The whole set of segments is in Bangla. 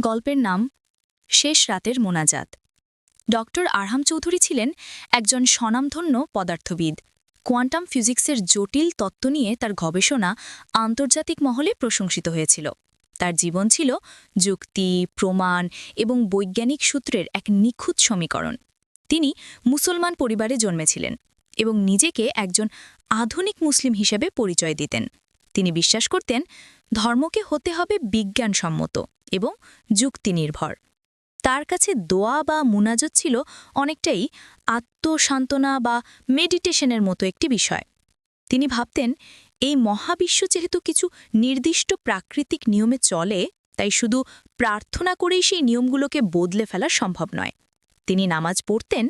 গল্পের নাম শেষ রাতের মোনাজাত। ডক্টর আরহাম চৌধুরী ছিলেন একজন স্বনামধন্য পদার্থবিদ। কোয়ান্টাম ফিজিক্সের জটিল তত্ত্ব নিয়ে তার গবেষণা আন্তর্জাতিক মহলে প্রশংসিত হয়েছিল। তার জীবন ছিল যুক্তি, প্রমাণ এবং বৈজ্ঞানিক সূত্রের এক নিখুঁত সমীকরণ। তিনি মুসলমান পরিবারে জন্মেছিলেন এবং নিজেকে একজন আধুনিক মুসলিম হিসেবে পরিচয় দিতেন। তিনি বিশ্বাস করতেন ধর্মকে হতে হবে বিজ্ঞানসম্মত এবং যুক্তিনির্ভর। তার কাছে দোয়া বা মুনাজত ছিল অনেকটাই আত্মসান্ত্বনা বা মেডিটেশনের মতো একটি বিষয়। তিনি ভাবতেন, এই মহাবিশ্ব যেহেতু কিছু নির্দিষ্ট প্রাকৃতিক নিয়মে চলে, তাই শুধু প্রার্থনা করেই সেই নিয়মগুলোকে বদলে ফেলা সম্ভব নয়। তিনি নামাজ পড়তেন,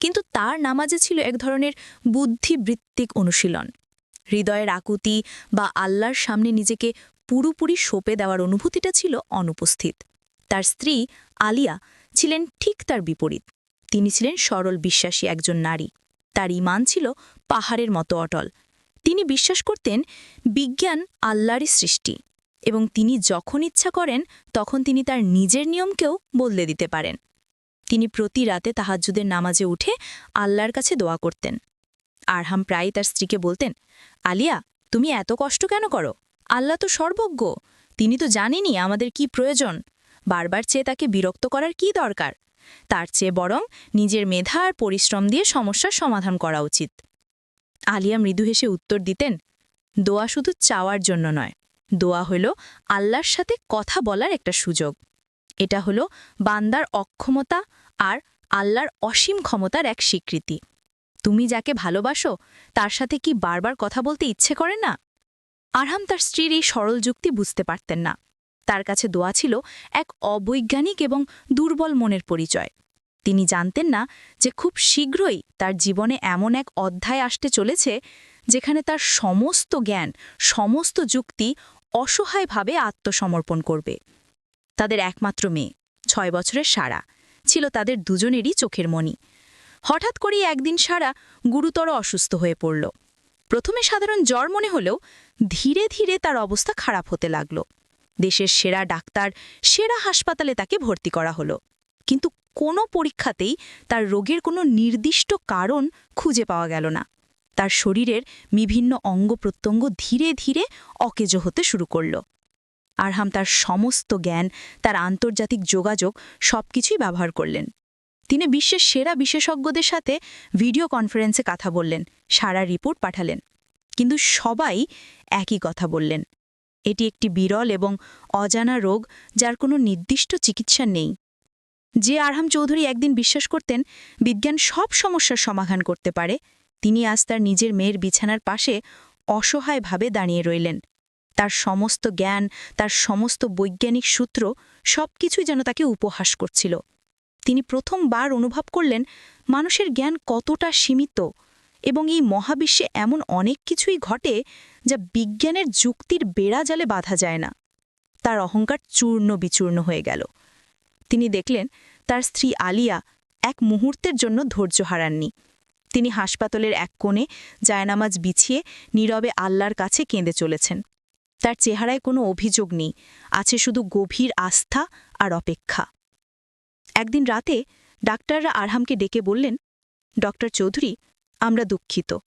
কিন্তু তার নামাজে ছিল এক ধরনের বুদ্ধিবৃত্তিক অনুশীলন। হৃদয়ের আকুতি বা আল্লাহর সামনে নিজেকে পুরোপুরি সঁপে দেওয়ার অনুভূতিটা ছিল অনুপস্থিত। তার স্ত্রী আলিয়া ছিলেন ঠিক তার বিপরীত। তিনি ছিলেন সরল বিশ্বাসী একজন নারী। তার ইমান ছিল পাহাড়ের মতো অটল। তিনি বিশ্বাস করতেন বিজ্ঞান আল্লাহরই সৃষ্টি এবং তিনি যখন ইচ্ছা করেন, তখন তিনি তার নিজের নিয়মকেও বদলে দিতে পারেন। তিনি প্রতি রাতে তাহাজ্জুদের নামাজে উঠে আল্লাহর কাছে দোয়া করতেন। আরহাম প্রায় তার স্ত্রীকে বলতেন, আলিয়া, তুমি এত কষ্ট কেন করো? আল্লাহ তো সর্বজ্ঞ। তিনি তো জানেনই আমাদের কি প্রয়োজন। বারবার চেয়ে তাকে বিরক্ত করার কি দরকার? তার চেয়ে বরং নিজের মেধা আর পরিশ্রম দিয়ে সমস্যার সমাধান করা উচিত। আলিয়া মৃদু হেসে উত্তর দিতেন, দোয়া শুধু চাওয়ার জন্য নয়। দোয়া হল আল্লাহর সাথে কথা বলার একটা সুযোগ। এটা হলো বান্দার অক্ষমতা আর আল্লাহর অসীম ক্ষমতার এক স্বীকৃতি। তুমি যাকে ভালোবাসো, তার সাথে কি বারবার কথা বলতে ইচ্ছে করে না? আরহাম তার স্ত্রীর এই সরল যুক্তি বুঝতে পারতেন না। তার কাছে দোয়া ছিল এক অবৈজ্ঞানিক এবং দুর্বল মনের পরিচয়। তিনি জানতেন না যে খুব শীঘ্রই তার জীবনে এমন এক অধ্যায় আসতে চলেছে, যেখানে তার সমস্ত জ্ঞান, সমস্ত যুক্তি অসহায়ভাবে আত্মসমর্পণ করবে। তাদের একমাত্র মেয়ে, ছয় বছরের সারা, ছিল তাদের দুজনেরই চোখের মণি। হঠাৎ করেই একদিন সারা গুরুতর অসুস্থ হয়ে পড়ল। প্রথমে সাধারণ জ্বর মনে হলেও ধীরে ধীরে তার অবস্থা খারাপ হতে লাগল। দেশের সেরা ডাক্তার, সেরা হাসপাতালে তাকে ভর্তি করা হলো। কিন্তু কোনো পরীক্ষাতেই তার রোগের কোনো নির্দিষ্ট কারণ খুঁজে পাওয়া গেল না। তার শরীরের বিভিন্ন অঙ্গ প্রত্যঙ্গ ধীরে ধীরে অকেজো হতে শুরু করল। আরহাম তার সমস্ত জ্ঞান, তার আন্তর্জাতিক যোগাযোগ সবকিছুই ব্যবহার করলেন। তিনি বিশ্বের সেরা বিশেষজ্ঞদের সাথে ভিডিও কনফারেন্সে কথা বললেন, সারা রিপোর্ট পাঠালেন। কিন্তু সবাই একই কথা বললেন। এটি একটি বিরল এবং অজানা রোগ যার কোনো নির্দিষ্ট চিকিৎসা নেই। যে আরহাম চৌধুরী একদিন বিশ্বাস করতেন, বিজ্ঞান সব সমস্যার সমাধান করতে পারে, তিনি আজ তার নিজের মেয়ের বিছানার পাশে অসহায়ভাবে দাঁড়িয়ে রইলেন। তার সমস্ত জ্ঞান, তার সমস্ত বৈজ্ঞানিক সূত্র সবকিছুই যেন তাকে উপহাস করছিল। তিনি প্রথমবার অনুভব করলেন মানুষের জ্ঞান কতটা সীমিত এবং এই মহাবিশ্বে এমন অনেক কিছুই ঘটে যা বিজ্ঞানের যুক্তির বেড়া জালে বাধা যায় না। তার অহংকার চূর্ণ বিচূর্ণ হয়ে গেল। তিনি দেখলেন তার স্ত্রী আলিয়া এক মুহূর্তের জন্য ধৈর্য হারাননি। তিনি হাসপাতালের এক কোণে জায়নামাজ বিছিয়ে নীরবে আল্লাহর কাছে কেঁদে চলেছেন। তার চেহারায় কোনো অভিযোগ নেই, আছে শুধু গভীর আস্থা আর অপেক্ষা। একদিন রাতে ডাক্তাররা আরহামকে ডেকে বললেন, ডক্টর চৌধুরী, আমরা দুঃখিত।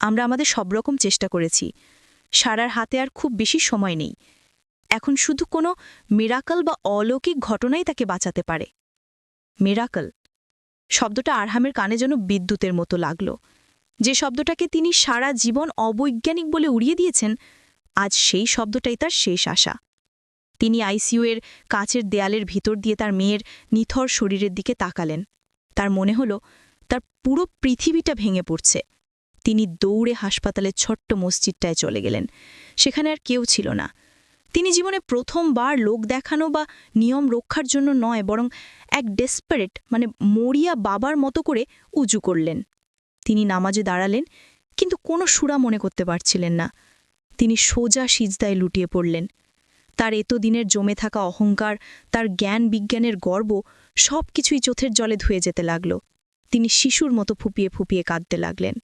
আমরা আমাদের সব রকম চেষ্টা করেছি। সারার হাতে আর খুব বেশি সময় নেই। এখন শুধু কোনো মিরাকল বা অলৌকিক ঘটনাই তাকে বাঁচাতে পারে। মিরাকল, শব্দটা আরহামের কানে যেন বিদ্যুতের মতো লাগল। যে শব্দটাকে তিনি সারা জীবন অবৈজ্ঞানিক বলে উড়িয়ে দিয়েছেন, আজ সেই শব্দটাই তার শেষ আশা। তিনি আইসিইউ এর কাচের দেয়ালের ভিতর দিয়ে তার মেয়ের নিথর শরীরের দিকে তাকালেন। তার মনে হল, তার পুরো পৃথিবীটা ভেঙে পড়ছে। তিনি দৌড়ে হাসপাতালের ছোট্ট মসজিদটায় চলে গেলেন। সেখানে আর কেউ ছিল না। তিনি জীবনে প্রথমবার লোক দেখানো বা নিয়ম রক্ষার জন্য নয়, বরং এক ডেসপারেট মানে মরিয়া বাবার মতো করে উজু করলেন। তিনি নামাজে দাঁড়ালেন, কিন্তু কোনো সুরা মনে করতে পারছিলেন না। তিনি সোজা সিজদায় লুটিয়ে পড়লেন। তার এতদিনের জমে থাকা অহংকার, তার জ্ঞান বিজ্ঞানের গর্ব সব কিছুই চোথের জলে ধুয়ে যেতে লাগল। তিনি শিশুর মতো ফুপিয়ে ফুপিয়ে কাঁদতে লাগলেন।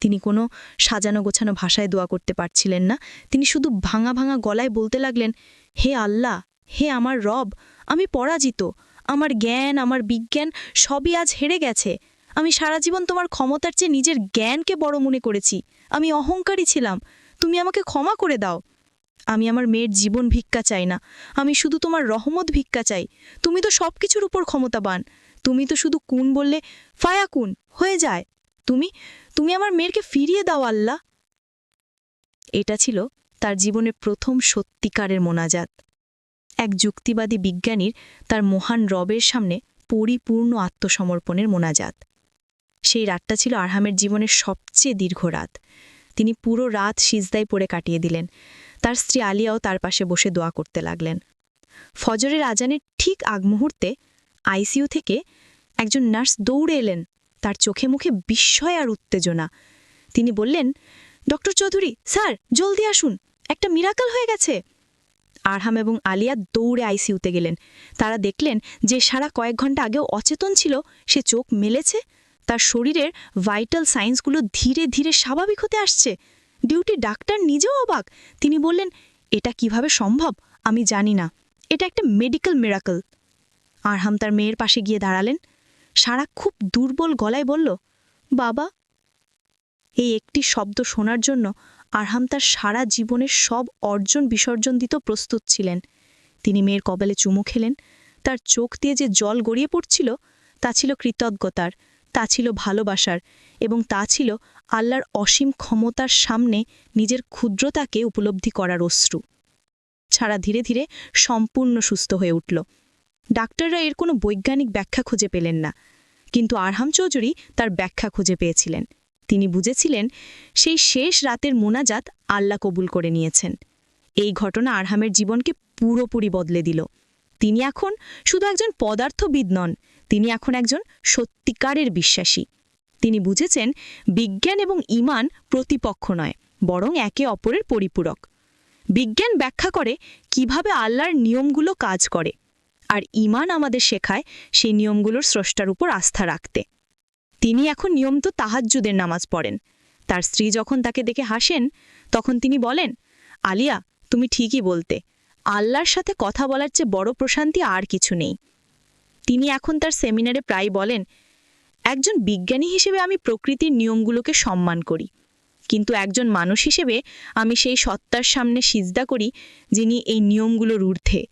তিনি কোনো সাজানো গোছানো ভাষায় দোয়া করতে পারছিলেন না। তিনি শুধু ভাঙা ভাঙা গলায় বলতে লাগলেন, হে আল্লাহ, হে আমার রব, আমি পরাজিত। আমার জ্ঞান, আমার বিজ্ঞান সবই আজ হেরে গেছে। আমি সারা জীবন তোমার ক্ষমতার চেয়ে নিজের জ্ঞানকে বড় মনে করেছি। আমি অহংকারী ছিলাম। তুমি আমাকে ক্ষমা করে দাও। আমি আমার মেয়ের জীবন ভিক্ষা চাই না। আমি শুধু তোমার রহমত ভিক্ষা চাই। তুমি তো সব কিছুর উপর ক্ষমতাবান। তুমি তো শুধু কুন বললে, ফায়া কুন, হয়ে যায়। তুমি তুমি আমার মেয়েরকে ফিরিয়ে দাও আল্লাহ। এটা ছিল তার জীবনের প্রথম সত্যিকারের মোনাজাত। এক যুক্তিবাদী বিজ্ঞানীর তার মহান রবের সামনে পরিপূর্ণ আত্মসমর্পণের মোনাজাত। সেই রাতটা ছিল আরহামের জীবনের সবচেয়ে দীর্ঘ রাত। তিনি পুরো রাত সিজদায় পড়ে কাটিয়ে দিলেন। তার স্ত্রী আলিয়াও তার পাশে বসে দোয়া করতে লাগলেন। ফজরের আজানের ঠিক আগ মুহূর্তে আইসিইউ থেকে একজন নার্স দৌড়ে এলেন। তার চোখে মুখে বিস্ময় আর উত্তেজনা। তিনি বললেন, ডক্টর চৌধুরী, স্যার, জলদি আসুন। একটা মিরাকল হয়ে গেছে। আরহাম এবং আলিয়া দৌড়ে আইসিইউতে গেলেন। তারা দেখলেন যে সারা কয়েক ঘণ্টা আগেও অচেতন ছিল, সে চোখ মেলেছে তার শরীরের ভাইটাল সাইন্সগুলো ধীরে ধীরে স্বাভাবিক হতে আসছে। ডিউটি ডাক্তার নিজেও অবাক। তিনি বললেন, এটা কীভাবে সম্ভব? আমি জানি না। এটা একটা মেডিকেল মিরাকল আরহাম তার মেয়ের পাশে গিয়ে দাঁড়ালেন। সারা খুব দুর্বল গলায় বলল, বাবা। এই একটি শব্দ শোনার জন্য আরহাম তার সারা জীবনের সব অর্জন বিসর্জন দিতে প্রস্তুত ছিলেন। তিনি মেয়ের কপালে চুমু খেলেন। তার চোখ দিয়ে যে জল গড়িয়ে পড়ছিল, তা ছিল কৃতজ্ঞতার। তা ছিল ভালোবাসার এবং তা ছিল আল্লাহর অসীম ক্ষমতার সামনে নিজের ক্ষুদ্রতাকে উপলব্ধি করার অশ্রু। ছাড়া ধীরে ধীরে সম্পূর্ণ সুস্থ হয়ে উঠল। ডাক্তাররা এর কোনো বৈজ্ঞানিক ব্যাখ্যা খুঁজে পেলেন না, কিন্তু আরহাম চৌধুরী তার ব্যাখ্যা খুঁজে পেয়েছিলেন। তিনি বুঝেছিলেন, সেই শেষ রাতের মোনাজাত আল্লাহ কবুল করে নিয়েছেন। এই ঘটনা আরহামের জীবনকে পুরোপুরি বদলে দিল। তিনি এখন শুধু একজন পদার্থবিদ নন তিনি এখন একজন সত্যিকারের বিশ্বাসী। তিনি বুঝেছেন, বিজ্ঞান এবং ইমান প্রতিপক্ষ নয়, বরং একে অপরের পরিপূরক। বিজ্ঞান ব্যাখ্যা করে কীভাবে আল্লাহর নিয়মগুলো কাজ করে, আর ইমান আমাদের শেখায় সেই নিয়মগুলোর স্রষ্টার উপর আস্থা রাখতে। তিনি এখন নিয়মিত তাহাজ্জুদের নামাজ পড়েন। তার স্ত্রী যখন তাকে দেখে হাসেন, তখন তিনি বলেন, আলিয়া, তুমি ঠিকই বলতে। আল্লাহর সাথে কথা বলার চেয়ে বড় প্রশান্তি আর কিছু নেই। তিনি এখন তার সেমিনারে প্রায় বলেন, একজন বিজ্ঞানী হিসেবে আমি প্রকৃতির নিয়মগুলোকে সম্মান করি, কিন্তু একজন মানুষ হিসেবে আমি সেই সত্তার সামনে সিজদা করি যিনি এই নিয়মগুলোর ঊর্ধ্বে।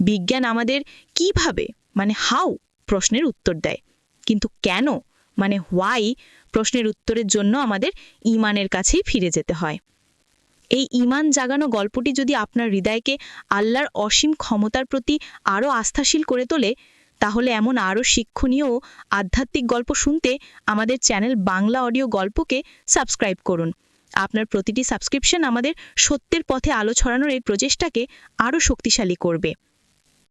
বিজ্ঞান আমাদের কীভাবে মানে হাউ, প্রশ্নের উত্তর দেয়, কিন্তু কেন মানে হোয়াই, প্রশ্নের উত্তরের জন্য আমাদের ইমানের কাছেই ফিরে যেতে হয়। এই ইমান জাগানো গল্পটি যদি আপনার হৃদয়কে আল্লাহর অসীম ক্ষমতার প্রতি আরও আস্থাশীল করে তোলে তাহলে এমন আরও শিক্ষণীয় আধ্যাত্মিক গল্প শুনতে আমাদের চ্যানেল বাংলা অডিও গল্পকে সাবস্ক্রাইব করুন। আপনার প্রতিটি সাবস্ক্রিপশন আমাদের সত্যের পথে আলো ছড়ানোর এই প্রচেষ্টাকে আরও শক্তিশালী করবে।